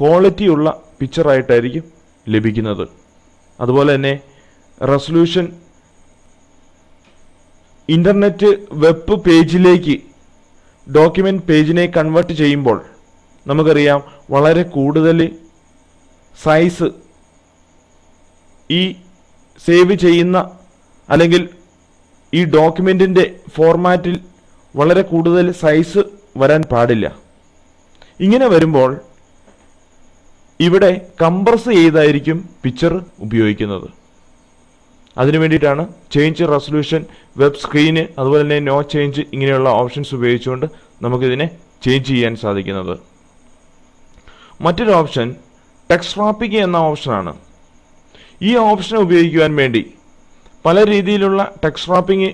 ക്വാളിറ്റിയുള്ള പിക്ചറായിട്ടായിരിക്കും ലഭിക്കുന്നത്. അതുപോലെ തന്നെ റെസൊല്യൂഷൻ ഇന്റർനെറ്റ് വെബ് പേജിലേക്ക് ഡോക്യുമെന്റ് പേജിനെ കൺവേർട്ട് ചെയ്യുമ്പോൾ നമുക്കറിയാം വളരെ കൂടുതൽ സൈസ് ഈ സേവ് ചെയ്യുന്ന അല്ലെങ്കിൽ ഈ ഡോക്യുമെന്റിന്റെ ഫോർമാറ്റിൽ വളരെ കൂടുതൽ സൈസ് വരാൻ പാടില്ല. ഇങ്ങനെ വരുമ്പോൾ ഇവിടെ കംപ്രസ് ചെയ്തായിരിക്കും പിക്ചർ ഉപയോഗിക്കുന്നത്. അതിനു വേണ്ടിയിട്ടാണ് ചേഞ്ച് റെസൊല്യൂഷൻ വെബ് സ്ക്രീന് അതുപോലെ തന്നെ നോ ചേഞ്ച് ഇങ്ങനെയുള്ള ഓപ്ഷൻസ് ഉപയോഗിച്ചുകൊണ്ട് നമുക്കിതിനെ ചേഞ്ച് ചെയ്യാൻ സാധിക്കുന്നത്. മറ്റൊരു ഓപ്ഷൻ ടെക്സ്റ്റ് റാപ്പിംഗ് എന്ന ഓപ്ഷനാണ് ഈ ഓപ്ഷൻ ഉപയോഗിക്കുവാൻ വേണ്ടി പല രീതിയിലുള്ള ടെക്സ്റ്റ് റാപ്പിംഗ്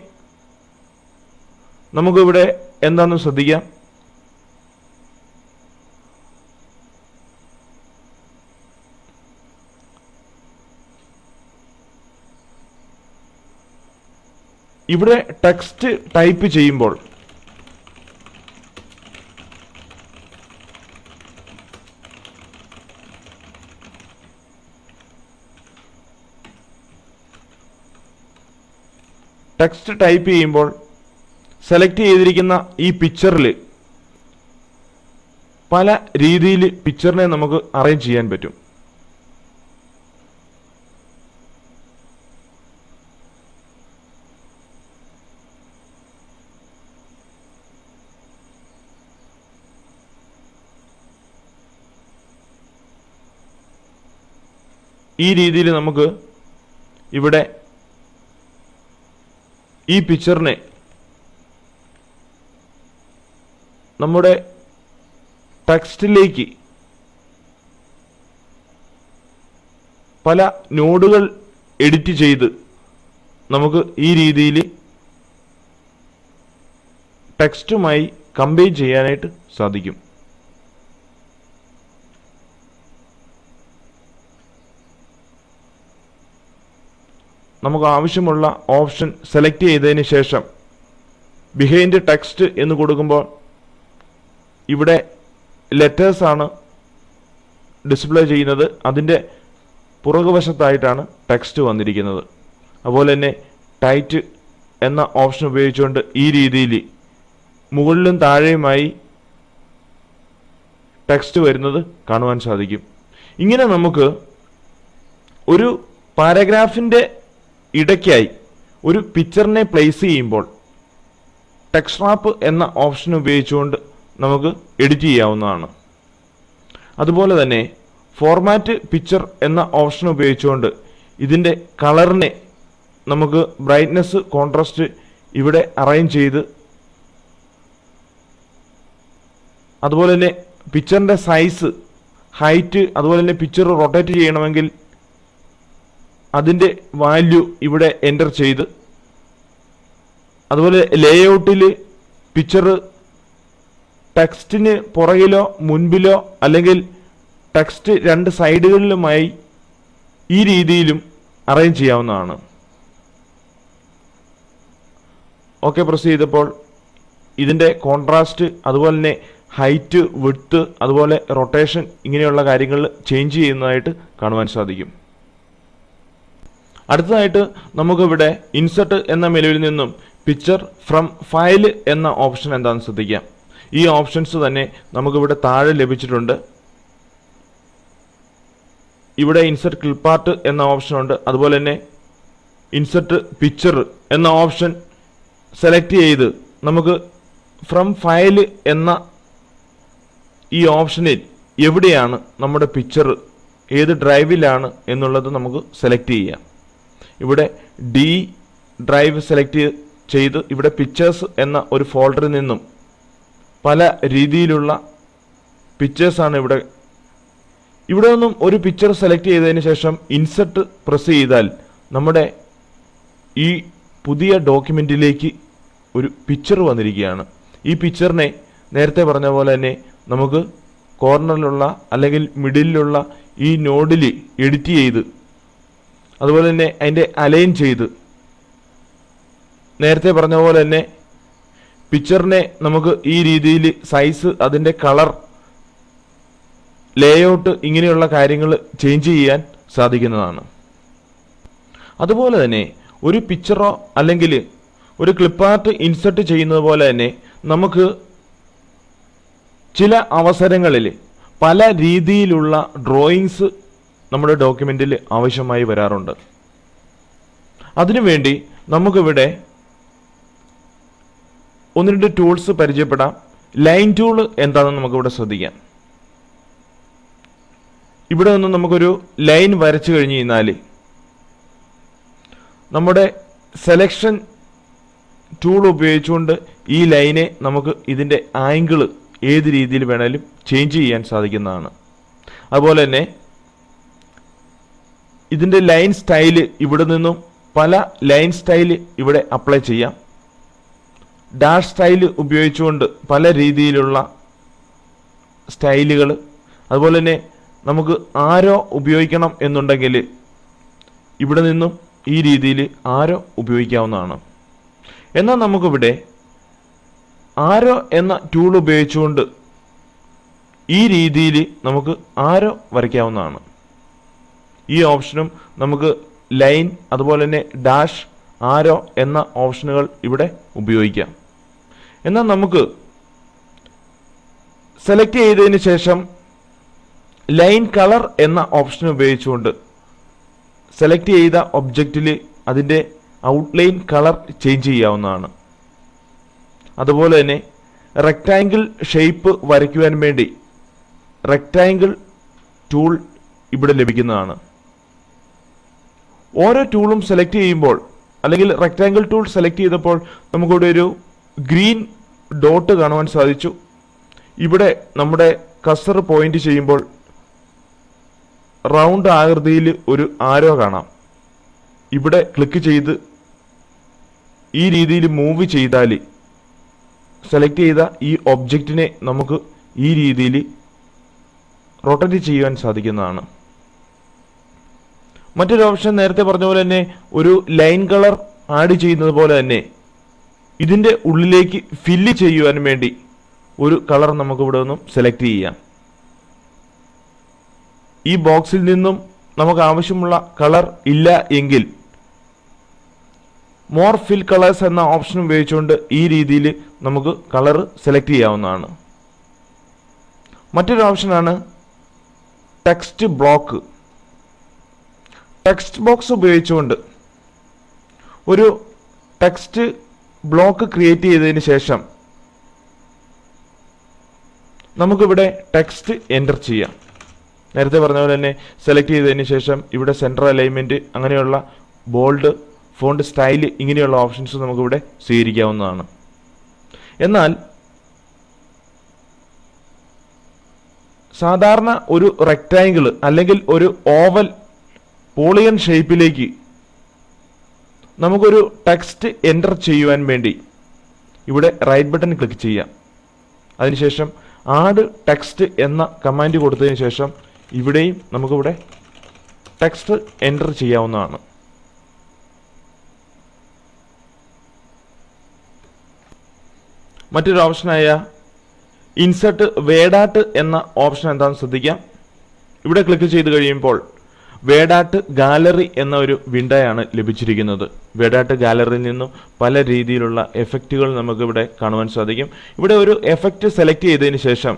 നമുക്കിവിടെ എന്താണെന്ന് ശ്രദ്ധിക്കാം. ഇവിടെ ടെക്സ്റ്റ് ടൈപ്പ് ചെയ്യുമ്പോൾ ടെക്സ്റ്റ് ടൈപ്പ് ചെയ്യുമ്പോൾ സെലക്ട് ചെയ്തിരിക്കുന്ന ഈ പിക്ചറിൽ പല രീതിയിൽ പിക്ചറിനെ നമുക്ക് അറേഞ്ച് ചെയ്യാൻ പറ്റും. ഈ രീതിയിൽ നമുക്ക് ഇവിടെ ഈ പിക്ചറിനെ നമ്മുടെ ടെക്സ്റ്റിലേക്ക് പല നോഡുകൾ എഡിറ്റ് ചെയ്ത് നമുക്ക് ഈ രീതിയിൽ ടെക്സ്റ്റുമായി കമ്പൈൻ ചെയ്യാനായിട്ട് സാധിക്കും. നമുക്ക് ആവശ്യമുള്ള ഓപ്ഷൻ സെലക്ട് ചെയ്തതിന് ശേഷം ബിഹൈൻഡ് ടെക്സ്റ്റ് എന്ന് കൊടുക്കുമ്പോൾ ഇവിടെ ലെറ്റേഴ്സാണ് ഡിസ്പ്ലേ ചെയ്യുന്നത്. അതിന്റെ പുറകുവശത്തായിട്ടാണ് ടെക്സ്റ്റ് വന്നിരിക്കുന്നത്. അതുപോലെ തന്നെ ടൈറ്റ് എന്ന ഓപ്ഷൻ ഉപയോഗിച്ചുകൊണ്ട് ഈ രീതിയിൽ മുകളിലും താഴെയുമായി ടെക്സ്റ്റ് വരുന്നത് കാണുവാൻ സാധിക്കും. ഇങ്ങനെ നമുക്ക് ഒരു പാരഗ്രാഫിന്റെ ഇടയ്ക്കായി ഒരു പിക്ചറിനെ പ്ലേസ് ചെയ്യുമ്പോൾ ടെക്സ്റ്റ് റാപ്പ് എന്ന ഓപ്ഷൻ ഉപയോഗിച്ചുകൊണ്ട് നമുക്ക് എഡിറ്റ് ചെയ്യാവുന്നതാണ്. അതുപോലെ തന്നെ ഫോർമാറ്റ് പിക്ചർ എന്ന ഓപ്ഷൻ ഉപയോഗിച്ചുകൊണ്ട് ഇതിന്റെ കളറിനെ നമുക്ക് ബ്രൈറ്റ്നെസ് കോൺട്രാസ്റ്റ് ഇവിടെ അറേഞ്ച് ചെയ്ത് അതുപോലെ തന്നെ പിക്ചറിന്റെ സൈസ് ഹൈറ്റ് അതുപോലെ തന്നെ പിക്ചർ റൊട്ടേറ്റ് ചെയ്യണമെങ്കിൽ അതിന്റെ വാല്യൂ ഇവിടെ എന്റർ ചെയ്ത് അതുപോലെ ലേഔട്ടിൽ പിക്ചർ ടെക്സ്റ്റിന് പുറകിലോ മുൻപിലോ അല്ലെങ്കിൽ ടെക്സ്റ്റ് രണ്ട് സൈഡുകളിലുമായി ഈ രീതിയിലും അറേഞ്ച് ചെയ്യാവുന്നതാണ്. ഓക്കെ പ്രസ് ചെയ്തപ്പോൾ ഇതിന്റെ കോൺട്രാസ്റ്റ് അതുപോലെ തന്നെ ഹൈറ്റ് വിഡ്ത്ത് അതുപോലെ റൊട്ടേഷൻ ഇങ്ങനെയുള്ള കാര്യങ്ങൾ ചേഞ്ച് ചെയ്യുന്നതായിട്ട് കാണുവാൻ സാധിക്കും. അടുത്തതായിട്ട് നമുക്കിവിടെ ഇൻസെർട്ട് എന്ന മെനുവിൽ നിന്നും പിക്ചർ ഫ്രം ഫയൽ എന്ന ഓപ്ഷൻ എന്താണെന്ന് ശ്രദ്ധിക്കാം. ഈ ഓപ്ഷൻസ് തന്നെ നമുക്കിവിടെ താഴെ ലഭിച്ചിട്ടുണ്ട്. ഇവിടെ ഇൻസെർട്ട് ക്ലിപ്പാർട്ട് എന്ന ഓപ്ഷൻ ഉണ്ട്. അതുപോലെ തന്നെ ഇൻസെർട്ട് പിക്ചർ എന്ന ഓപ്ഷൻ സെലക്ട് ചെയ്ത് നമുക്ക് ഫ്രം ഫയൽ എന്ന ഈ ഓപ്ഷനിൽ എവിടെയാണ് നമ്മുടെ പിക്ചർ ഏത് ഡ്രൈവിലാണ് എന്നുള്ളത് നമുക്ക് സെലക്ട് ചെയ്യാം. ഇവിടെ ഡി ഡ്രൈവ് സെലക്ട് ചെയ്ത് ഇവിടെ പിക്ചേഴ്സ് എന്ന ഒരു ഫോൾഡറിൽ നിന്നും പല രീതിയിലുള്ള പിക്ചേഴ്സാണ് ഇവിടെ. ഇവിടെ നിന്നും ഒരു പിക്ചർ സെലക്ട് ചെയ്തതിന് ശേഷം ഇൻസെർട്ട് പ്രസ് ചെയ്താൽ നമ്മുടെ ഈ പുതിയ ഡോക്യുമെന്റിലേക്ക് ഒരു പിക്ചർ വന്നിരിക്കുകയാണ്. ഈ പിക്ചറിനെ നേരത്തെ പറഞ്ഞ പോലെ തന്നെ നമുക്ക് കോർണറിലുള്ള അല്ലെങ്കിൽ മിഡിലുള്ള ഈ നോഡിൽ എഡിറ്റ് ചെയ്ത് അതുപോലെ തന്നെ അതിന്റെ അലൈൻ ചെയ്ത്. നേരത്തെ പറഞ്ഞ പോലെ തന്നെ പിക്ചറിനെ നമുക്ക് ഈ രീതിയിൽ സൈസ് അതിന്റെ കളർ ലേഔട്ട് ഇങ്ങനെയുള്ള കാര്യങ്ങൾ ചേഞ്ച് ചെയ്യാൻ സാധിക്കുന്നതാണ്. അതുപോലെ തന്നെ ഒരു പിക്ചറോ അല്ലെങ്കിൽ ഒരു ക്ലിപ്പാർട്ട് ഇൻസെർട്ട് ചെയ്യുന്നത് പോലെ തന്നെ നമുക്ക് ചില അവസരങ്ങളിൽ പല രീതിയിലുള്ള ഡ്രോയിങ്സ് നമ്മുടെ ഡോക്യുമെന്റിൽ ആവശ്യമായി വരാറുണ്ട്. അതിനുവേണ്ടി നമുക്കിവിടെ ഒന്ന് രണ്ട് ടൂൾസ് പരിചയപ്പെടാം. ലൈൻ ടൂൾ എന്താണെന്ന് നമുക്കിവിടെ ശ്രദ്ധിക്കാം. ഇവിടെ നിന്ന് നമുക്കൊരു ലൈൻ വരച്ചു കഴിഞ്ഞ് കഴിഞ്ഞാൽ നമ്മുടെ സെലക്ഷൻ ടൂൾ ഉപയോഗിച്ചുകൊണ്ട് ഈ ലൈനെ നമുക്ക് ഇതിന്റെ ആംഗിൾ ഏത് രീതിയിൽ വേണേലും ചേഞ്ച് ചെയ്യാൻ സാധിക്കുന്നതാണ്. അതുപോലെ തന്നെ ഇതിന്റെ ലൈൻ സ്റ്റൈൽ ഇവിടെ നിന്നും പല ലൈൻ സ്റ്റൈൽ ഇവിടെ അപ്ലൈ ചെയ്യാം. ഡാഷ് സ്റ്റൈൽ ഉപയോഗിച്ചുകൊണ്ട് പല രീതിയിലുള്ള സ്റ്റൈലുകൾ അതുപോലെ തന്നെ നമുക്ക് ആരോ ഉപയോഗിക്കണം എന്നുണ്ടെങ്കിൽ ഇവിടെ നിന്നും ഈ രീതിയിൽ ആരോ ഉപയോഗിക്കാവുന്നതാണ്. എന്നാൽ നമുക്കിവിടെ ആരോ എന്ന ടൂൾ ഉപയോഗിച്ചുകൊണ്ട് ഈ രീതിയിൽ നമുക്ക് ആരോ വരയ്ക്കാവുന്നതാണ്. ഈ ഓപ്ഷനും നമുക്ക് ലൈൻ അതുപോലെ തന്നെ ഡാഷ് ആരോ എന്ന ഓപ്ഷനുകൾ ഇവിടെ ഉപയോഗിക്കാം. എന്നാൽ നമുക്ക് സെലക്ട് ചെയ്തതിന് ശേഷം ലൈൻ കളർ എന്ന ഓപ്ഷൻ ഉപയോഗിച്ചുകൊണ്ട് സെലക്ട് ചെയ്ത ഒബ്ജക്റ്റിൽ അതിന്റെ ഔട്ട്ലൈൻ കളർ ചേഞ്ച് ചെയ്യാവുന്നതാണ്. അതുപോലെ തന്നെ റെക്റ്റാങ്കിൾ ഷേപ്പ് വരയ്ക്കുവാൻ വേണ്ടി റെക്റ്റാങ്കിൾ ടൂൾ ഇവിടെ ലഭിക്കുന്നതാണ്. ഓരോ ടൂളും സെലക്ട് ചെയ്യുമ്പോൾ അല്ലെങ്കിൽ റെക്റ്റാങ്കിൾ ടൂൾ സെലക്ട് ചെയ്തപ്പോൾ നമുക്കിവിടെ ഒരു ഗ്രീൻ ഡോട്ട് കാണുവാൻ സാധിച്ചു. ഇവിടെ നമ്മുടെ കസർ പോയിന്റ് ചെയ്യുമ്പോൾ റൗണ്ട് ആകൃതിയിൽ ഒരു ആരോ കാണാം. ഇവിടെ ക്ലിക്ക് ചെയ്ത് ഈ രീതിയിൽ മൂവ് ചെയ്താൽ സെലക്ട് ചെയ്ത ഈ ഒബ്ജക്റ്റിനെ നമുക്ക് ഈ രീതിയിൽ റൊട്ടേറ്റ് ചെയ്യുവാൻ സാധിക്കുന്നതാണ്. മറ്റൊരു ഓപ്ഷൻ നേരത്തെ പറഞ്ഞ പോലെ തന്നെ ഒരു ലൈൻ കളർ ആഡ് ചെയ്യുന്നത് പോലെ തന്നെ ഇതിന്റെ ഉള്ളിലേക്ക് ഫില്ല് ചെയ്യുവാൻ വേണ്ടി ഒരു കളർ നമുക്ക് ഇവിടെ നിന്നും സെലക്ട് ചെയ്യാം. ഈ ബോക്സിൽ നിന്നും നമുക്ക് ആവശ്യമുള്ള കളർ ഇല്ല എങ്കിൽ മോർ ഫിൽ കളേഴ്സ് എന്ന ഓപ്ഷൻ ഉപയോഗിച്ചുകൊണ്ട് ഈ രീതിയിൽ നമുക്ക് കളർ സെലക്ട് ചെയ്യാവുന്നതാണ്. മറ്റൊരു ഓപ്ഷനാണ് ടെക്സ്റ്റ് ബ്ലോക്ക് ടെക്സ്റ്റ് ബോക്സ് ഉപയോഗിച്ചുകൊണ്ട് ഒരു ടെക്സ്റ്റ് ബ്ലോക്ക് ക്രിയേറ്റ് ചെയ്തതിന് ശേഷം നമുക്കിവിടെ ടെക്സ്റ്റ് എന്റർ ചെയ്യാം. നേരത്തെ പറഞ്ഞ പോലെ തന്നെ സെലക്ട് ചെയ്തതിന് ശേഷം ഇവിടെ സെൻട്രൽ അലൈൻമെന്റ് അങ്ങനെയുള്ള ബോൾഡ് ഫോണ്ട് സ്റ്റൈൽ ഇങ്ങനെയുള്ള ഓപ്ഷൻസ് നമുക്കിവിടെ സ്വീകരിക്കാവുന്നതാണ്. എന്നാൽ സാധാരണ ഒരു റെക്റ്റാങ്കിൾ അല്ലെങ്കിൽ ഒരു ഓവൽ പോളിയൻ ഷേപ്പിലേക്ക് നമുക്കൊരു ടെക്സ്റ്റ് എന്റർ ചെയ്യുവാൻ വേണ്ടി ഇവിടെ റൈറ്റ് ബട്ടൺ ക്ലിക്ക് ചെയ്യാം. അതിനുശേഷം ആഡ് ടെക്സ്റ്റ് എന്ന കമാൻഡ് കൊടുത്തതിന് ശേഷം ഇവിടെയും നമുക്കിവിടെ ടെക്സ്റ്റ് എന്റർ ചെയ്യാവുന്നതാണ്. മറ്റൊരു ഓപ്ഷനായ ഇൻസെർട്ട് വേഡാട്ട് എന്ന ഓപ്ഷൻ എന്താണെന്ന് ശ്രദ്ധിക്കാം. ഇവിടെ ക്ലിക്ക് ചെയ്ത് കഴിയുമ്പോൾ വേഡാട്ട് ഗാലറി എന്ന ഒരു വിൻഡോയാണ് ലഭിച്ചിരിക്കുന്നത്. വേടാട്ട് ഗാലറിയിൽ നിന്നും പല രീതിയിലുള്ള എഫക്റ്റുകൾ നമുക്ക് ഇവിടെ കാണുവാൻ സാധിക്കും. ഇവിടെ ഒരു എഫക്റ്റ് സെലക്ട് ചെയ്തതിന് ശേഷം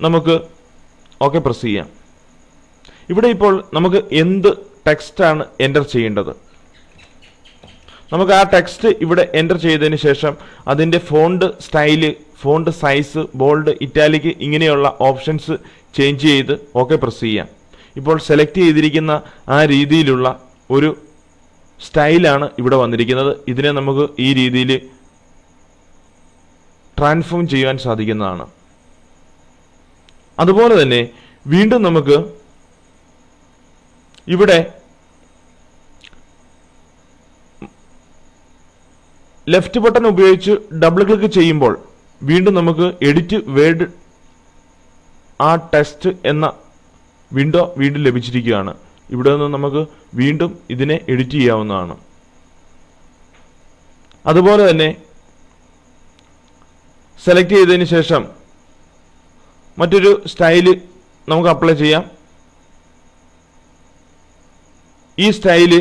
നമുക്ക് ഓക്കെ പ്രസ് ചെയ്യാം. ഇവിടെ ഇപ്പോൾ നമുക്ക് എന്ത് ടെക്സ്റ്റാണ് എന്റർ ചെയ്യേണ്ടത്? നമുക്ക് ആ ടെക്സ്റ്റ് ഇവിടെ എന്റർ ചെയ്തതിന് ശേഷം അതിന്റെ font style font size bold italic ഇങ്ങനെയുള്ള ഓപ്ഷൻസ് ചേഞ്ച് ചെയ്ത് ഓക്കെ പ്രസ് ചെയ്യാം. ഇപ്പോൾ സെലക്ട് ചെയ്തിരിക്കുന്ന ആ രീതിയിലുള്ള ഒരു സ്റ്റൈലാണ് ഇവിടെ വന്നിരിക്കുന്നത്. ഇതിനെ നമുക്ക് ഈ രീതിയിൽ ട്രാൻസ്ഫോം ചെയ്യാൻ സാധിക്കുന്നതാണ്. അതുപോലെ തന്നെ വീണ്ടും നമുക്ക് ഇവിടെ ലെഫ്റ്റ് ബട്ടൺ ഉപയോഗിച്ച് ഡബിൾ ക്ലിക്ക് ചെയ്യുമ്പോൾ വീണ്ടും നമുക്ക് എഡിറ്റ് വേർഡ് ആ ടെസ്റ്റ് എന്ന വിൻഡോ വീണ്ടും ലഭിച്ചിരിക്കുകയാണ്. ഇവിടെ നിന്ന് നമുക്ക് വീണ്ടും ഇതിനെ എഡിറ്റ് ചെയ്യാവുന്നതാണ്. അതുപോലെ തന്നെ സെലക്ട് ചെയ്തതിന് ശേഷം മറ്റൊരു സ്റ്റൈൽ നമുക്ക് അപ്ലൈ ചെയ്യാം. ഈ സ്റ്റൈൽ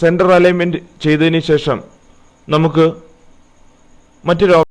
സെന്റർ അലൈൻമെന്റ് ചെയ്തതിന് ശേഷം നമുക്ക് മറ്റൊരു